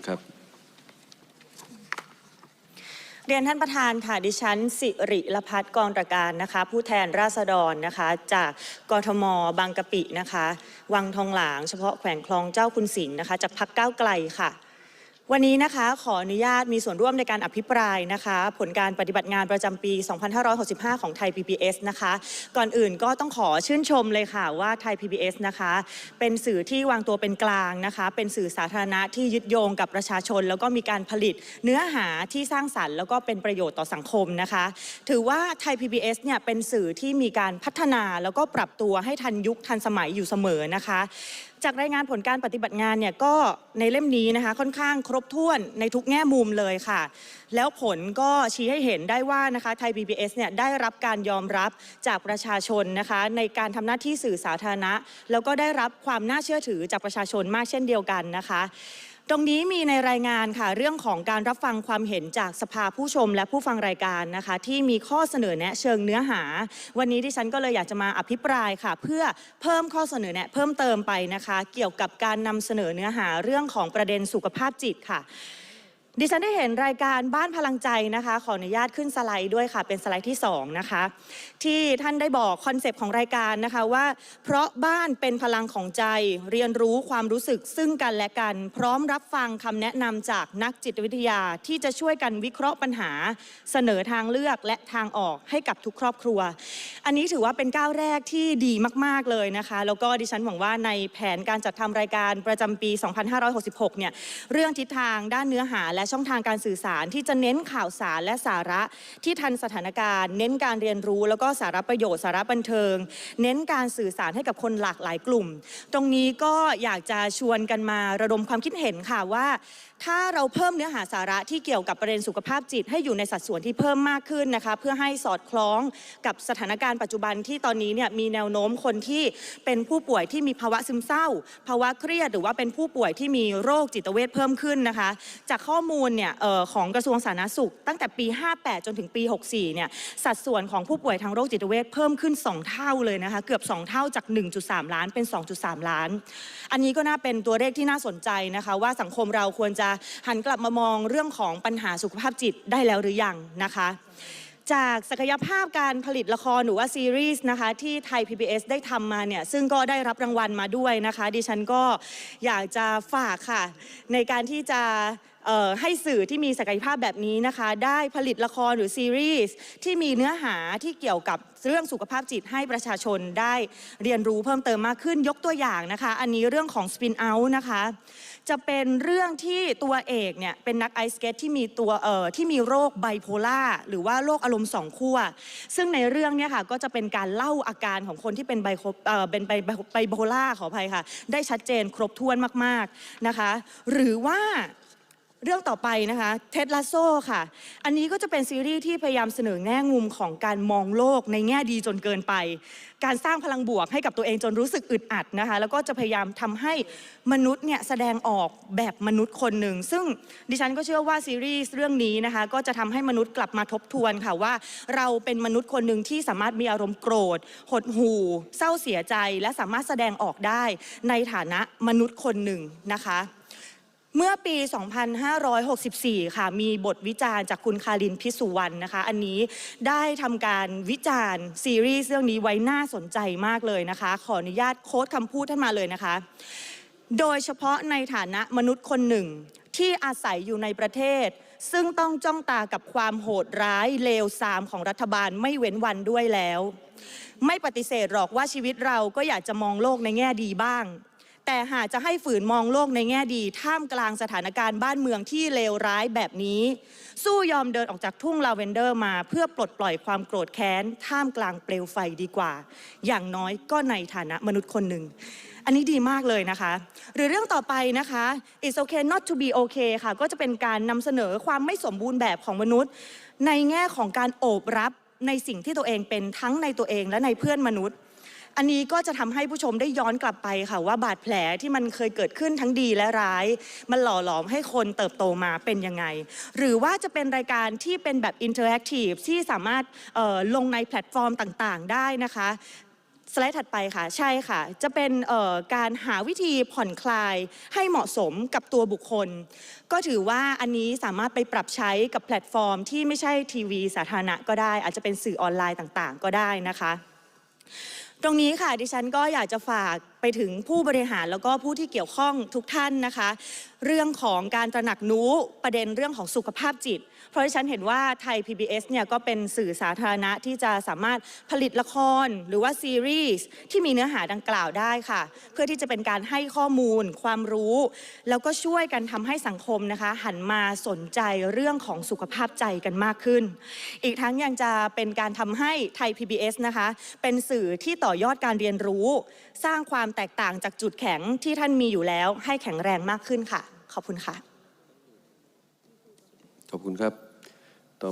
ญครับ เรียนท่านประธานค่ะดิฉัน สิริลพัฒน์กรตรการนะคะ ผู้แทนราษฎรนะคะ จากกทม บางกะปินะคะ วังทองหลาง เฉพาะแขวงคลองเจ้าคุณศิลป์นะคะ จากพักก้าวไกลค่ะ วันนี้นะคะขออนุญาตมีส่วนร่วมในการอภิปรายนะคะ ผลการปฏิบัติงานประจำปี 2565 ของไทย PBS นะคะ ก่อนอื่นก็ต้องขอชื่นชมเลยค่ะว่าไทย PBS นะคะ เป็นสื่อที่วางตัวเป็นกลางนะคะ เป็นสื่อสาธารณะที่ยึดโยงกับประชาชน แล้วก็มีการผลิตเนื้อหาที่สร้างสรรค์ แล้วก็เป็นประโยชน์ต่อสังคมนะคะ ถือว่าไทย PBS เนี่ยเป็นสื่อที่มีการพัฒนาแล้วก็ปรับตัวให้ทันยุคทันสมัยอยู่เสมอนะคะ จากรายงานผลการปฏิบัติงานเนี่ยก็ในเล่มนี้นะคะค่อนข้างครบถ้วนในทุกแง่มุมเลยค่ะ แล้วผลก็ชี้ให้เห็นได้ว่านะคะไทย PBS เนี่ยได้รับการยอมรับจากประชาชนนะคะในการทำหน้าที่สื่อสาธารณะ แล้วก็ได้รับความน่าเชื่อถือจากประชาชนมากเช่นเดียวกันนะคะ ตรงนี้มีในรายงานค่ะเรื่องของการรับฟังความเห็นจากสภาผู้ชมและผู้ฟังรายการนะคะ ที่มีข้อเสนอแนะเชิงเนื้อหา วันนี้ที่ฉันก็เลยอยากจะมาอภิปรายค่ะ เพื่อเพิ่มข้อเสนอแนะเพิ่มเติมไปนะคะ เกี่ยวกับการนำเสนอเนื้อหาเรื่องของประเด็นสุขภาพจิตค่ะ ดิฉันได้เห็นรายการบ้านพลังใจนะคะ ขออนุญาตขึ้นสไลด์ด้วยค่ะ เป็นสไลด์ที่2นะคะที่ท่านได้บอกคอนเซปต์ของรายการนะคะว่า เพราะบ้านเป็นพลังของใจเรียนรู้ความรู้สึกซึ่งกันและกัน พร้อมรับฟังคำแนะนำจากนักจิตวิทยาที่จะช่วยกันวิเคราะห์ปัญหา เสนอทางเลือกและทางออกให้กับทุกครอบครัว อันนี้ถือว่าเป็นก้าวแรกที่ดีมาก ๆเลยนะคะ แล้วก็ดิฉันหวังว่าในแผนการจัดทำรายการประจำปี 2566 เนี่ยเรื่องทิศทางด้านเนื้อหาและช่องทางการสื่อสารที่จะเน้นข่าวสารและสาระที่ทันสถานการณ์ เน้นการเรียนรู้ แล้วก็สาระประโยชน์สาระบันเทิง เน้นการสื่อสารให้กับคนหลากหลายกลุ่ม ตรงนี้ก็อยากจะชวนกันมาระดมความคิดเห็นค่ะว่า ถ้าเราเพิ่มเนื้อหาสาระที่เกี่ยวกับประเด็นสุขภาพจิต ให้อยู่ในสัดส่วนที่เพิ่มมากขึ้นนะคะเพื่อให้สอดคล้องกับสถานการณ์ปัจจุบันที่ตอนนี้เนี่ยมีแนวโน้มคนที่เป็นผู้ป่วยที่มีภาวะซึมเศร้า ภาวะเครียดหรือว่าเป็นผู้ป่วยที่มีโรคจิตเวชเพิ่มขึ้นนะคะ จากข้อมูลเนี่ยออของกระทรวงสาธารณสุข ตั้งแต่ปี 58 จนถึงปี 64 เนี่ยสัดส่วนของผู้ป่วยทางโรคจิตเวชเพิ่มขึ้น 2 เท่าเลยนะคะเกือบ 2 เท่าจาก 1.3 ล้านเป็น 2.3 ล้าน อันนี้ก็น่าเป็นตัวเลขที่น่าสนใจนะคะ ว่าสังคมเราควรจะหันกลับมามองเรื่องของปัญหาสุขภาพจิตได้แล้วหรือยังนะคะจากศักยภาพการผลิตละครหรือว่าซีรีส์นะคะที่ไทย PBS ได้ทำมาเนี่ยซึ่งก็ได้รับรางวัลมาด้วยนะคะ ดิฉันก็อยากจะฝากค่ะ ในการที่จะ ให้สื่อที่มีศักยภาพแบบนี้นะคะ ได้ผลิตละครหรือซีรีส์ที่มีเนื้อหาที่เกี่ยวกับเรื่องสุขภาพจิตให้ประชาชนได้เรียนรู้เพิ่มเติมมากขึ้นยกตัวอย่างนะคะ อันนี้เรื่องของ Spin Out นะคะ จะเป็นเรื่องที่ตัวเอกเนี่ยเป็นนักไอสเกตที่มีตัวเอ่อที่มีโรคไบโพล่าหรือว่าโรคอารมณ์สองขั้วซึ่งในเรื่องเนี่ยค่ะก็จะเป็นการเล่าอาการของคนที่เป็นไบโพเอ่อเป็นไบไบโพล่าขออภัยค่ะ ได้ชัดเจนครบถ้วนมากๆนะคะ หรือว่า เรื่องต่อไปนะคะเท็ดลาโซค่ะ อันนี้ก็จะเป็นซีรีส์ที่พยายามเสนอแง่มุมของการมองโลกในแง่ดีจนเกินไป การสร้างพลังบวกให้กับตัวเองจนรู้สึกอึดอัดนะคะ แล้วก็จะพยายามทำให้มนุษย์เนี่ยแสดงออกแบบมนุษย์คนหนึ่ง ซึ่งดิฉันก็เชื่อว่าซีรีส์เรื่องนี้นะคะก็จะทำให้มนุษย์กลับมาทบทวนค่ะว่า เราเป็นมนุษย์คนหนึ่งที่สามารถมีอารมณ์โกรธ หดหู่ เศร้าเสียใจ และสามารถแสดงออกได้ในฐานะมนุษย์คนหนึ่งนะคะ เมื่อปี 2564 ค่ะ มีบทวิจารณ์จากคุณคารินพิสุวรรณนะคะ อันนี้ได้ทำการวิจารณ์ซีรีส์เรื่องนี้ไว้น่าสนใจมากเลยนะคะ ขออนุญาตโค้ดคำพูดท่านมาเลยนะคะ โดยเฉพาะในฐานะมนุษย์คนหนึ่งที่อาศัยอยู่ในประเทศ ซึ่งต้องจ้องตากับความโหดร้ายเลวทรามของรัฐบาลไม่เว้นวันด้วยแล้ว ไม่ปฏิเสธหรอกว่าชีวิตเราก็อยากจะมองโลกในแง่ดีบ้าง แต่หากจะให้ฝืนมองโลกในแง่ดี ท่ามกลางสถานการณ์บ้านเมืองที่เลวร้ายแบบนี้ สู้ยอมเดินออกจากทุ่งลาเวนเดอร์มา เพื่อปลดปล่อยความโกรธแค้น ท่ามกลางเปลวไฟดีกว่า อย่างน้อยก็ในฐานะมนุษย์คนหนึ่งอันนี้ดีมากเลยนะคะ หรือเรื่องต่อไปนะคะ it's okay not to be okay ค่ะ ก็จะเป็นการนำเสนอความไม่สมบูรณ์แบบของมนุษย์ ในแง่ของการโอบรับในสิ่งที่ตัวเองเป็นทั้งในตัวเองและในเพื่อนมนุษย์ อันนี้ก็จะทำให้ผู้ชมได้ย้อนกลับไปค่ะว่าบาดแผลที่มันเคยเกิดขึ้นทั้งดีและร้าย มันหล่อหลอมให้คนเติบโตมาเป็นยังไง หรือว่าจะเป็นรายการที่เป็นแบบอินเทอร์แอคทีฟที่สามารถลงในแพลตฟอร์มต่างๆ ได้นะคะสไลด์ถัดไปค่ะ ใช่ค่ะ จะเป็นการหาวิธีผ่อนคลายให้เหมาะสมกับตัวบุคคล ก็ถือว่าอันนี้สามารถไปปรับใช้กับแพลตฟอร์ม ที่ไม่ใช่ทีวีสาธารณะก็ได้ อาจจะเป็นสื่อออนไลน์ต่างๆ ก็ได้นะคะ ตรงนี้ค่ะดิฉันก็อยากจะฝาก ไปถึงผู้บริหารแล้วก็ผู้ที่เกี่ยวข้องทุกท่านนะคะ เรื่องของการตระหนักรู้ประเด็นเรื่องของสุขภาพจิต เพราะดิฉันเห็นว่าไทย PBS เนี่ยก็เป็นสื่อสาธารณะที่จะสามารถผลิตละครหรือว่าซีรีส์ที่มีเนื้อหาดังกล่าวได้ค่ะ เพื่อที่จะเป็นการให้ข้อมูล ความรู้ แล้วก็ช่วยกันทำให้สังคมนะคะ หันมาสนใจเรื่องของสุขภาพใจกันมากขึ้น อีกทั้งยังจะเป็นการทำให้ไทย PBS นะคะ เป็นสื่อที่ต่อยอดการเรียนรู้ สร้างความแตกต่างจากจุดแข็งที่ท่านมีอยู่แล้วให้แข็งแรงมากขึ้นค่ะ ขอบคุณค่ะ ขอบคุณครับ